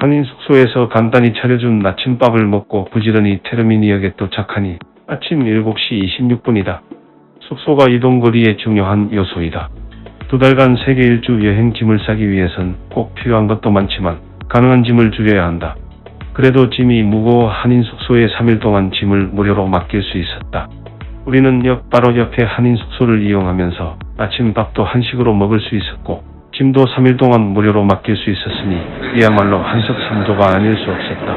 한인 숙소에서 간단히 차려준 아침밥을 먹고 부지런히 테르미니역에 도착하니 아침 7시 26분이다. 숙소가 이동거리의 중요한 요소이다. 두 달간 세계 일주 여행 짐을 싸기 위해선 꼭 필요한 것도 많지만 가능한 짐을 줄여야 한다. 그래도 짐이 무거워 한인 숙소에 3일 동안 짐을 무료로 맡길 수 있었다. 우리는 역 바로 옆에 한인 숙소를 이용하면서 아침밥도 한식으로 먹을 수 있었고 짐도 3일 동안 무료로 맡길 수 있었으니 이야말로 한석삼조가 아닐 수 없었다.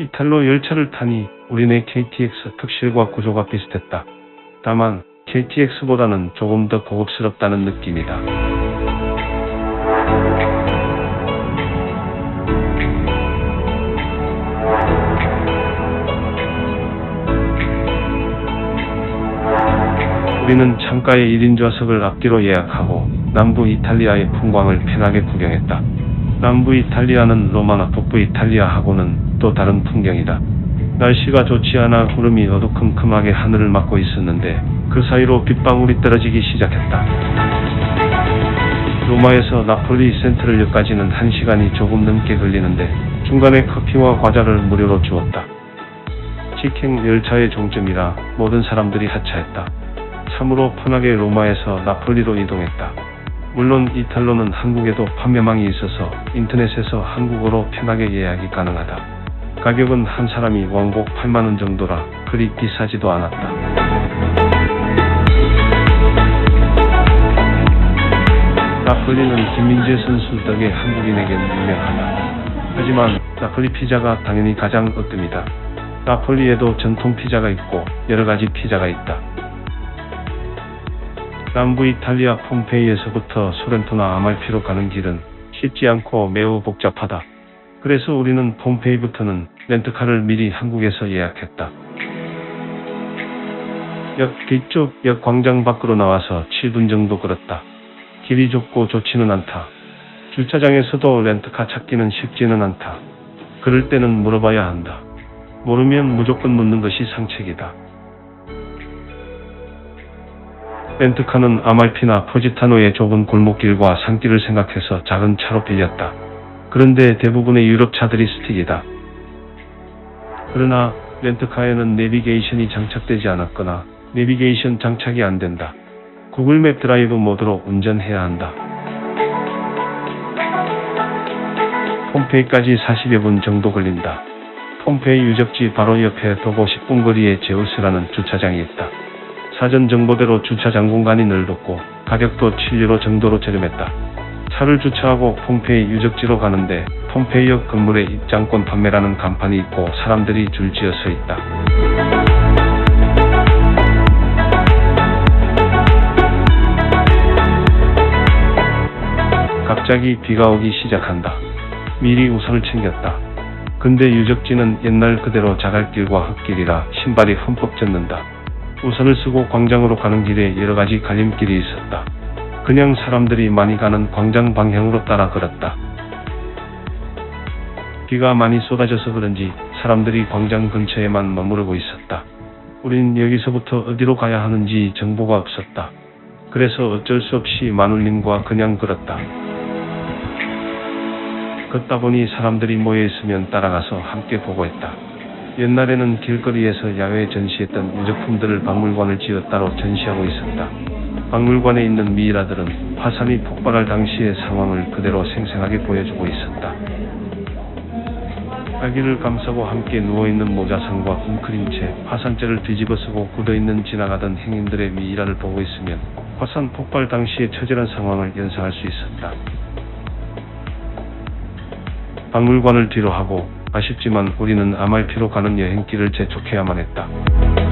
이탈로 열차를 타니 우리네 KTX 특실과 구조가 비슷했다. 다만 KTX보다는 조금 더 고급스럽다는 느낌이다. 우리는 창가에 1인 좌석을 앞뒤로 예약하고 남부 이탈리아의 풍광을 편하게 구경했다. 남부 이탈리아는 로마나 북부 이탈리아하고는 또 다른 풍경이다. 날씨가 좋지 않아 구름이 어두컴컴하게 하늘을 막고 있었는데 그 사이로 빗방울이 떨어지기 시작했다. 로마에서 나폴리 센트럴역까지는 1시간이 조금 넘게 걸리는데 중간에 커피와 과자를 무료로 주었다. 직행 열차의 종점이라 모든 사람들이 하차했다. 참으로 편하게 로마에서 나폴리로 이동했다. 물론 이탈로는 한국에도 판매망이 있어서 인터넷에서 한국어로 편하게 예약이 가능하다. 가격은 한 사람이 왕복 8만원 정도라 그리 비싸지도 않았다. 나폴리는 김민재 선수 덕에 한국인에겐 유명하다. 하지만 나폴리 피자가 당연히 가장 으뜸이다. 나폴리에도 전통 피자가 있고 여러 가지 피자가 있다. 남부 이탈리아 폼페이에서부터 소렌토나 아말피로 가는 길은 쉽지 않고 매우 복잡하다. 그래서 우리는 폼페이부터는 렌트카를 미리 한국에서 예약했다. 역 뒤쪽 역 광장 밖으로 나와서 7분 정도 걸었다. 길이 좁고 좋지는 않다. 주차장에서도 렌트카 찾기는 쉽지는 않다. 그럴 때는 물어봐야 한다. 모르면 무조건 묻는 것이 상책이다. 렌트카는 아말피나 포지타노의 좁은 골목길과 산길을 생각해서 작은 차로 빌렸다. 그런데 대부분의 유럽 차들이 스틱이다. 그러나 렌트카에는 내비게이션이 장착되지 않았거나 내비게이션 장착이 안 된다. 구글맵 드라이브 모드로 운전해야 한다. 폼페이까지 40여 분 정도 걸린다. 폼페이 유적지 바로 옆에 도보 10분 거리에 제우스라는 주차장이 있다. 사전 정보대로 주차장 공간이 넓었고 가격도 7유로 정도로 저렴했다. 차를 주차하고 폼페이 유적지로 가는데 폼페이역 건물에 입장권 판매라는 간판이 있고 사람들이 줄지어 서 있다. 갑자기 비가 오기 시작한다. 미리 우산을 챙겼다. 근데 유적지는 옛날 그대로 자갈길과 흙길이라 신발이 흠뻑 젖는다. 우산을 쓰고 광장으로 가는 길에 여러 가지 갈림길이 있었다. 그냥 사람들이 많이 가는 광장 방향으로 따라 걸었다. 비가 많이 쏟아져서 그런지 사람들이 광장 근처에만 머무르고 있었다. 우린 여기서부터 어디로 가야 하는지 정보가 없었다. 그래서 어쩔 수 없이 마눌님과 그냥 걸었다. 걷다 보니 사람들이 모여 있으면 따라가서 함께 보고 했다. 옛날에는 길거리에서 야외 전시했던 유적품들을 박물관을 지어 따로 전시하고 있었다. 박물관에 있는 미이라들은 화산이 폭발할 당시의 상황을 그대로 생생하게 보여주고 있었다. 아기를 감싸고 함께 누워있는 모자상과 웅크린 채 화산재를 뒤집어 쓰고 굳어있는 지나가던 행인들의 미이라를 보고 있으면 화산 폭발 당시의 처절한 상황을 연상할 수 있었다. 박물관을 뒤로 하고 아쉽지만 우리는 아말피로 가는 여행길을 재촉해야만 했다.